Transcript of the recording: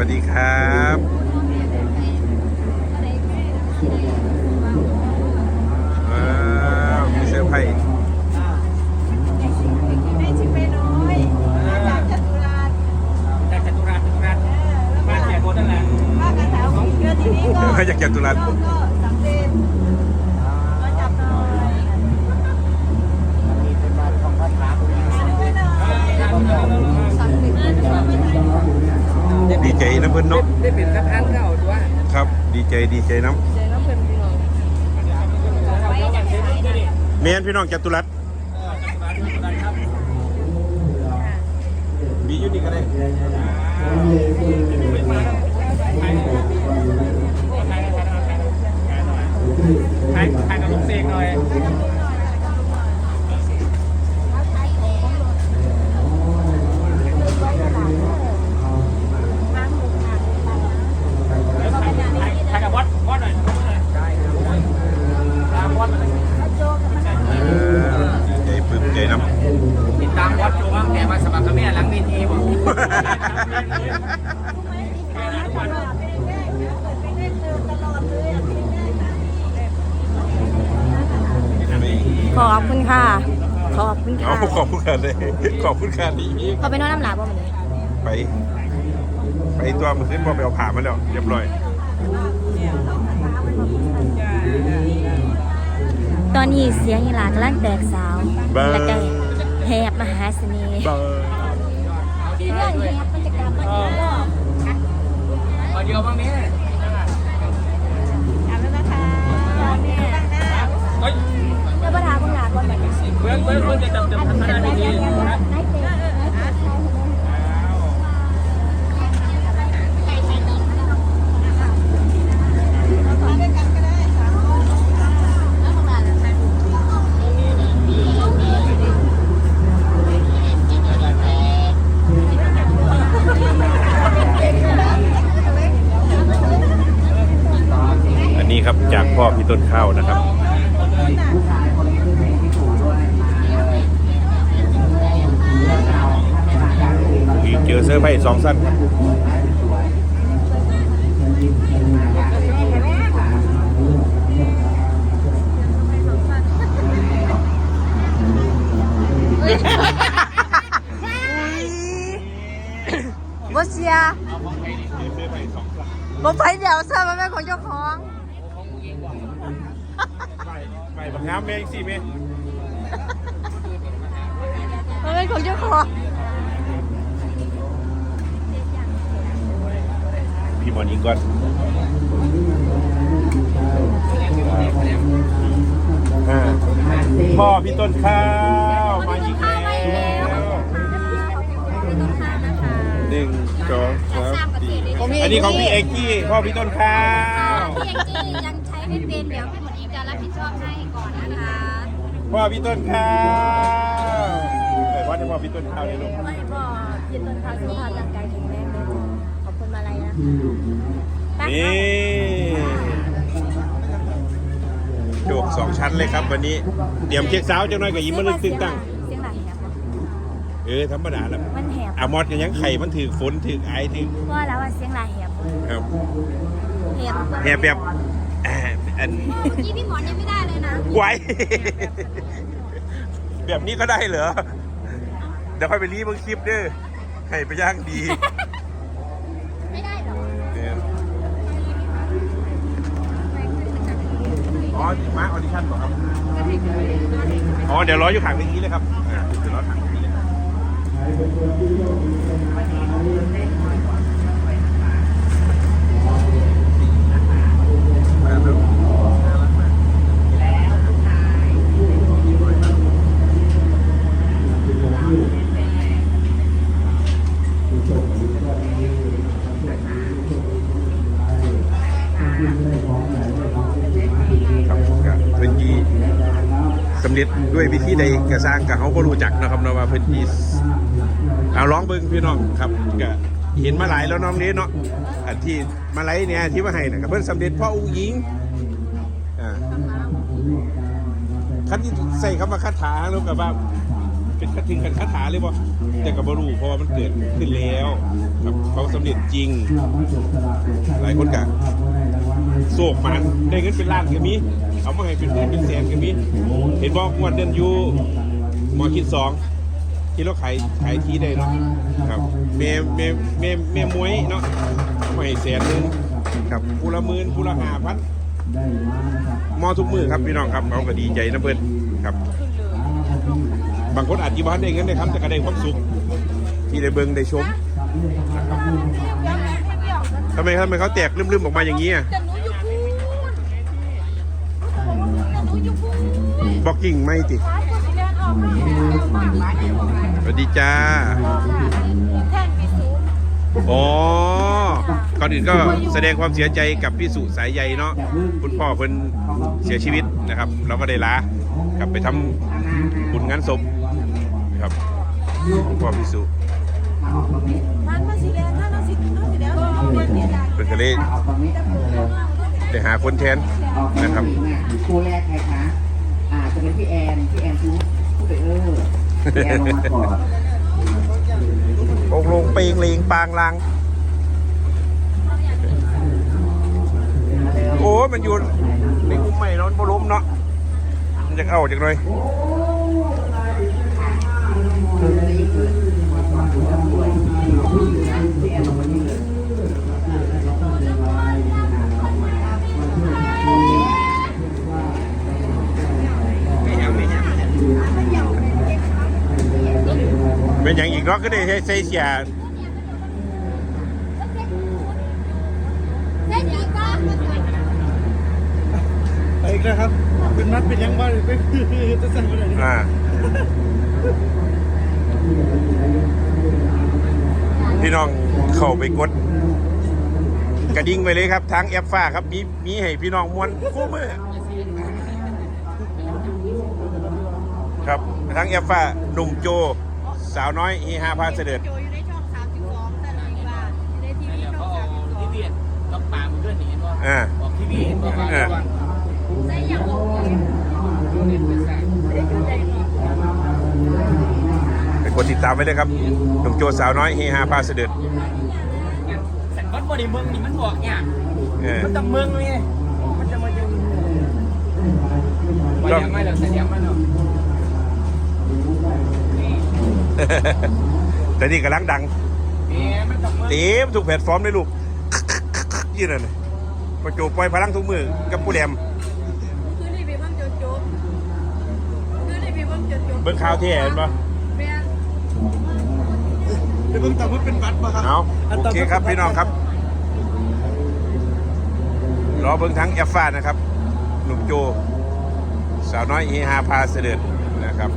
วัสดีครับสวัสดีครับว้าวมีเซอร์ไพรส์ให้ชิมไปน้อยมาจากจตุรัส ใจนะเพื่อนเนาะได้เป็นสะพานเก่าตัวครับ ดีใจดีใจน้ใจน้ำเพลินจริงเหรอำเมนพี่น้องจัตุรัสมีอยู่นี่ก็ได้ถ่ายถ่ายกับลูกเสกหน่อย ถ่ายกับบอสบอสหน่อยตามบอสมาเลย เออดีใจปลื้มใจน้ำ ติดตามบอสโจบ้างแกมาสมัครกับแม่หลังเวทีบอก ข อบคุณค่ะ ขอบคุณเอาค่ะขอบคุณค่ะเลยขอบคุณค่ะดีอีกเขาไปนอนน้ำหลาบ่มันนี้ไป ไปตัวมันขึ้นพอไปเอาผ่ามาแล้วเรียบร้อย ตอนนี้เสียงอีหลากำลังแตกสาวเบอร์แล้วก็แหบมหาเสน่ห์เบอร์เรื่องแหบมันจะกลับมาอีกรอบเอาเดียวบ้างนี้กลับแล้วนะคะเนี่ย เฮ้ย เจ้าประธานมึงหลาก่อนแบบนี้ เพื่อนเพื่อนเพื่อนจะจำจำทำหน้าเวที ให้เต็ม อันนี้ครับจากพ่อพี่ต้นข้าวนะครับ อีกเจอเสื้อร์ไผ่สองสั้นบบ่เสียบ่ไปเดี๋ยวเสื้อมันเป็นของเจ้าของ ไปบักน้ำเมงสี่เมมันเป็นของเจ้าของ พี่หมอนอิงก่อนอ่าพ่อพี่ต้นข้าวมาอีกแล้วหนึ่งสองสามสี่อันนี้ของพี่เอกกี้พ่อพี่ต้นข้าวพี่เอกกี้ยังใช้ไม่เป็นเดี๋ยวพี่หมดอีกจะรับผิดชอบให้ก่อนนะคะพ่อพี่ต้นข้าวเอ้ยวัดให้พ่อพี่ต้นข้าวเลยลูกไม่บอกยินต้นข้าวสุขภาพร่างกายแข็งแรงเลยจ้ะขอบ คุณมาลัยนะคะนี่โจกสองชั้นเลยครับวันนี้เตรียมเช็คเช้าจังน้อยกับยิ้มมันลึกตึงตั้ง เสียงไหลแหบเออธรรมดาแล้วมันแหบอามอดกันยังไข่มันถือฝนถือไอถือว่าแล้วว่าเสียงไหลแหบครับแหบแหบแบบอ่าอันยี่พี่หมอนยังไม่ได้เลยนะไว้แบบนี้ก็ได้เหรอ เดี๋ยวค่อยไปรีบางคลิปเด้อให้ไปย่างดี ไม่ได้หรอ เนี่ยอ๋อ มาออดิชั่นเหรอครับ อ๋อ เดี๋ยวรออยู่ขางเมื่อกี้เลยครับอ่าเดี๋ยวรอข้างเมื่อกี้เลยครับมาแล้ว ครับกับเพื้นที่ สำเร็จด้วยวิธีใดกระสร้างกับเขาก็รู้จักนะครับเนาะว่าเพื้นที่เอาร้องเบิ้งพี่น้องครับก็เห็นมาหลายแล้วน้องนี้เนาะอันที่มาไลเนี่ยที่มาให้นะกับเพิ่นสำเร็จเพ่ออุ้งยิงอ่าคันที่ใส่คำว่าคาถาแล้วกับว่าเป็นถึงกันคาถาเลยบ่แต่กับบรู้เพราะว่ามันเกิดขึ้นแล้วครับเขาสำเร็จจริง หลายคนกะโศกมันได้เงินเป็นล้านก็มี เอามาให้เป็นหมื่นเป็นแสนก็มีเห็นบอกงวันเดือนอยู่หมอคิดสองที่เราขายขายที่ได้เนาะครับเมเมเมมเมมวยเนาะเอามาให้แสนหนึงครับผู้ละหมื่นผู้ละห้าพันมอทุกมือครับพี่น้องครับเขาก็ดีใจนะเพื่อนครับ บางคนอาจจะบ้านได้เงินได้ครับแต่ก็ได้ความสุขที่ได้เบิ่งได้ชมทำไมทำไมเขาแตกลืมๆออกมาอย่างนี้อะ แต่หนูอยู่พูนแต่หนูอยู่พูน บล็อกกิ้งไม่ติดสวัสดีจ้า อ๋อ ก่อนอื่นก็แสดงความเสียใจกับพี่สุสายใยเนาะ คุณพ่อเพิ่นเสียชีวิตนะครับ เราก็ได้ลากลับไปทำบุญงานศพครับคุณพ่อพี่สุมันมาสิแล้วถ้าเราสิเราสิแล้วเราเรียนเนี่ยได้เพิ่นก็เลยได้หาคนแทนนะครับคู่แรกใครคะ จะเป็นพี่แอนพี่แอนชูผู้ไปเออพี่แอนลงมาก่อนองลงเปงเลงปางลางโอ้มันอยู่ในกลุ่มใหม่เนาะมันบ่ล้มเนาะมันจะเอาจากหน่อยเป็นอย่างอีกเนาะก็ได้ใส่เสียเส้นอีกก็อีกแล้วครับ เป็นนัดเป็นยังบ้างเป็นจะสั่งอะไรอ่าพี่น้องเข้าไปกด กระดิ่งไปเลยครับทางแอปฟ้าครับ มีมีให้พี่น้องมวนคู่มือครับทางแอปฟ้าหนุ่มโจ สาวน้อยเฮฮาพาเสด็จโจอยู่ในช่อง32แต่ละอีกว่าอยู่ในทีวีช่เขาองเอา32ที่เบียดล็อกปากมันด้วยหนีว่าอ่าออกทีวีบอกว่าระวังใส่อย่างบอกว่าเล่นเป็นสายได้อยู่ใจเนาะไปกดติดตามไว้เลยครับหนุ่มโจสาวน้อยเฮฮาพาเสด็จแต่มันบริเมืองนี่มันบอกเนี่ยเออมันต้องเมืองเลยมันจะมาเจอไปยังไม่หรอกเสียงมันหรอก แต่นี่กำลังดังเอ๊ะมันต้องเมืองเต็มทุกแพลตฟอร์มเลยลูกยี่นั่นน่ะประโจปล่อยพลังทุกมือกับผู้แหลมคือนี่พี่เบิ่งจนจบคือนี่พี่เบิ่งจนจบเบิ่งข่าวเที่เห็นปะแม่นเพิ่งแต่ว่าเป็นบัตรมาครับเอาโอเคครับพี่น้องครับรอเบิ่งทั้งแอฟฟ้านะครับ หนุ่มโจ สาวน้อยเฮฮาพาเสด็จนะครับ